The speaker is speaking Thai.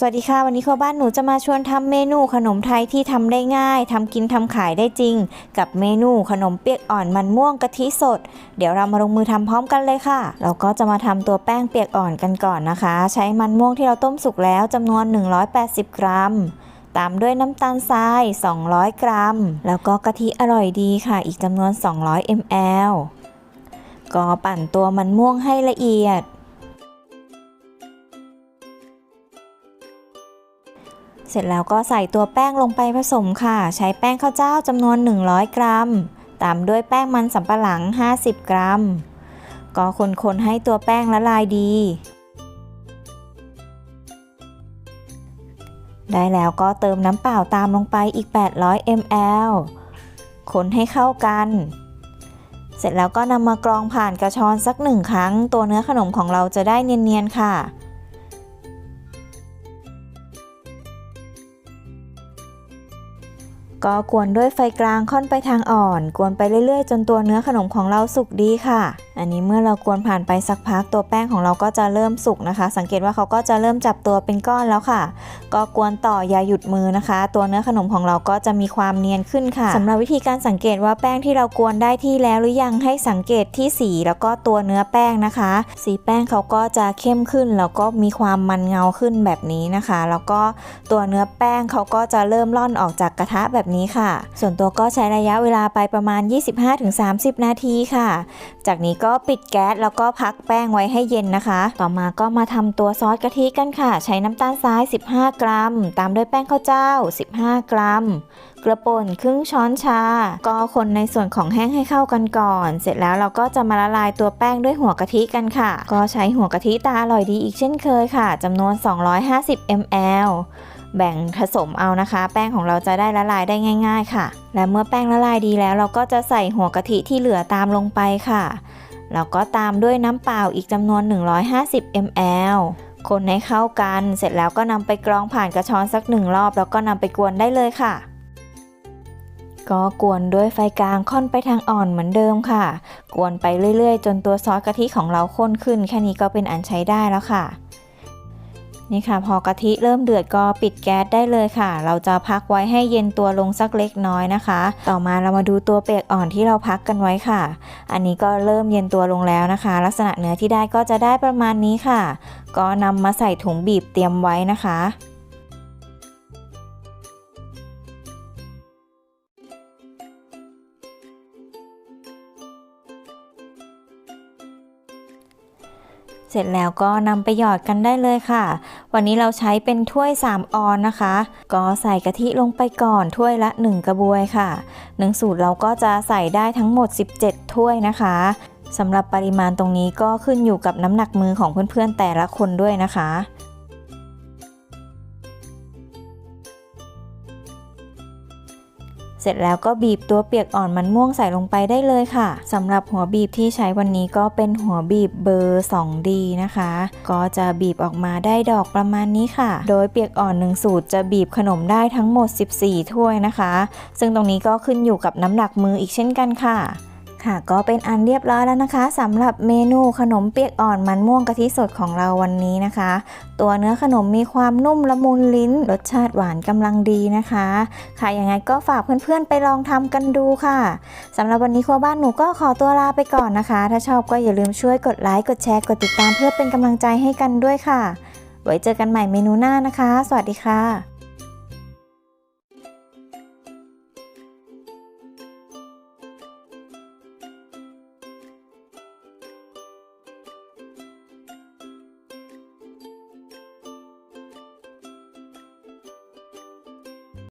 สวัสดีค่ะ วันนี้ครัวบ้านหนูจะมาชวนทำเมนูขนมไทยที่ทำได้ง่ายทำกินทำขายได้จริง กับเมนูขนมเปียกอ่อนมันม่วงกะทิสด เดี๋ยวเรามาลงมือทำพร้อมกันเลยค่ะ เราก็จะมาทำตัวแป้งเปียกอ่อนกันก่อนนะคะ ใช้มันม่วงที่เราต้มสุกแล้วจำนวน 180 กรัม ตามด้วยน้ำตาลทราย 200 กรัม แล้วก็กะทิอร่อยดีค่ะ อีกจำนวน 200 ml ก็ปั่นตัวมันม่วงให้ละเอียด เสร็จแล้วก็ใส่ตัวแป้งลงไปผสมค่ะ ใช้แป้งข้าวเจ้าจำนวน 100 กรัม ตามด้วยแป้งมันสำปะหลัง 50 กรัม ก็คนๆให้ตัวแป้งละลายดี ได้แล้วก็เติมน้ำเปล่าตามลงไปอีก 800 ml คนให้เข้ากัน เสร็จแล้วก็นำมากรองผ่านกระชอนสักหนึ่งครั้ง ตัวเนื้อขนมของเราจะได้เนียนๆค่ะ ก็กวนด้วยไฟกลางค่อนไปทางอ่อน กวนไปเรื่อยๆ จนตัวเนื้อขนมของเราสุกดีค่ะ อันนี้เมื่อเรากวนผ่านไปสักพักตัวแป้งของเราก็จะเริ่มสุกนะคะ สังเกตว่าเขาก็จะเริ่มจับตัวเป็นก้อนแล้วค่ะ ก็กวนต่ออย่าหยุดมือนะคะ ตัวเนื้อขนมของเราก็จะมีความเนียนขึ้นค่ะสำหรับวิธีการสังเกตว่าแป้งที่เรากวนได้ที่แล้วหรือยังให้สังเกตที่สีแล้วก็ตัวเนื้อแป้งนะคะ สีแป้งเขาก็จะเข้มขึ้นแล้วก็มีความมันเงาขึ้นแบบนี้นะคะ แล้วก็ตัวเนื้อแป้งเขาก็จะเริ่มร่อนออกจากกระทะแบบนี้ค่ะ ส่วนตัวก็ใช้ระยะเวลาไปประมาณ 25-30 นาทีค่ะ จากนี้ก็็ปิดแก๊สแล้วก็พักแป้งไว้ให้เย็นนะคะ ต่อมาก็มาทำตัวซอสกะทิกันค่ะ ใช้น้ำตาลทราย 15 กรัม ตามด้วยแป้งข้าวเจ้า 15 กรัมกระป่นครึ่งช้อนชา ก็คนในส่วนของแห้งให้เข้ากันก่อน เสร็จแล้วเราก็จะมาละลายตัวแป้งด้วยหัวกะทิกันค่ะ ก็ใช้หัวกะทิตาอร่อยดีอีกเช่นเคยค่ะจำนวน 250 ml แบ่งผสมเอานะคะ แป้งของเราจะได้ละลายได้ง่าย ๆ ค่ะ และเมื่อแป้งละลายดีแล้ว เราก็จะใส่หัวกะทิที่เหลือตามลงไปค่ะ แล้วก็ตามด้วยน้ำเปล่าอีกจำนวน 150 ml คนให้เข้ากัน เสร็จแล้วก็นำไปกรองผ่านกระชอนสักหนึ่งรอบ แล้วก็นำไปกวนได้เลยค่ะ ก็กวนด้วยไฟกลางค่อนไปทางอ่อนเหมือนเดิมค่ะ กวนไปเรื่อยๆ จนตัวซอสกะทิของเราข้นขึ้น แค่นี้ก็เป็นอันใช้ได้แล้วค่ะ นี่ค่ะพอกะทิเริ่มเดือดก็ปิดแก๊สได้เลยค่ะ เราจะพักไว้ให้เย็นตัวลงสักเล็กน้อยนะคะ ต่อมาเรามาดูตัวเปียกอ่อนที่เราพักกันไว้ค่ะ อันนี้ก็เริ่มเย็นตัวลงแล้วนะคะ ลักษณะเนื้อที่ได้ก็จะได้ประมาณนี้ค่ะ ก็นำมาใส่ถุงบีบเตรียมไว้นะคะ เสร็จแล้วก็นำไปหยอดกันได้เลยค่ะ วันนี้เราใช้เป็นถ้วย 3 ออนนะคะ ก็ใส่กะทิลงไปก่อนถ้วยละ 1 กระบวยค่ะหนึ่งสูตรเราก็จะใส่ได้ทั้งหมด 17 ถ้วยนะคะสำหรับปริมาณตรงนี้ก็ขึ้นอยู่กับน้ำหนักมือของเพื่อนๆแต่ละคนด้วยนะคะ ร็จแล้วก็บีบตัวเปียกอ่อนมันม่วงใส่ลงไปได้เลยค่ะสำหรับหัวบีบที่ใช้วันนี้ก็เป็นหัวบีบเบอร์ 2D นะคะ ก็จะบีบออกมาได้ดอกประมาณนี้ค่ะ โดยเปียกอ่อนหนึ่งสูตรจะบีบขนมได้ทั้งหมด 14 ถ้วยนะคะ ซึ่งตรงนี้ก็ขึ้นอยู่กับน้ำหนักมืออีกเช่นกันค่ะ ค่ะก็เป็นอันเรียบร้อยแล้วนะคะสำหรับเมนูขนมเปียกอ่อนมันม่วงกะทิสดของเราวันนี้นะคะ ตัวเนื้อขนมมีความนุ่มละมุนลิ้น รสชาติหวานกำลังดีนะคะ ค่ะยังไงก็ฝากเพื่อนๆไปลองทำกันดูค่ะสำหรับวันนี้ครัวบ้านหนูก็ขอตัวลาไปก่อนนะคะ ถ้าชอบก็อย่าลืมช่วยกดไลค์กดแชร์กดติดตามเพื่อเป็นกำลังใจให้กันด้วยค่ะ ไว้เจอกันใหม่เมนูหน้านะคะ สวัสดีค่ะ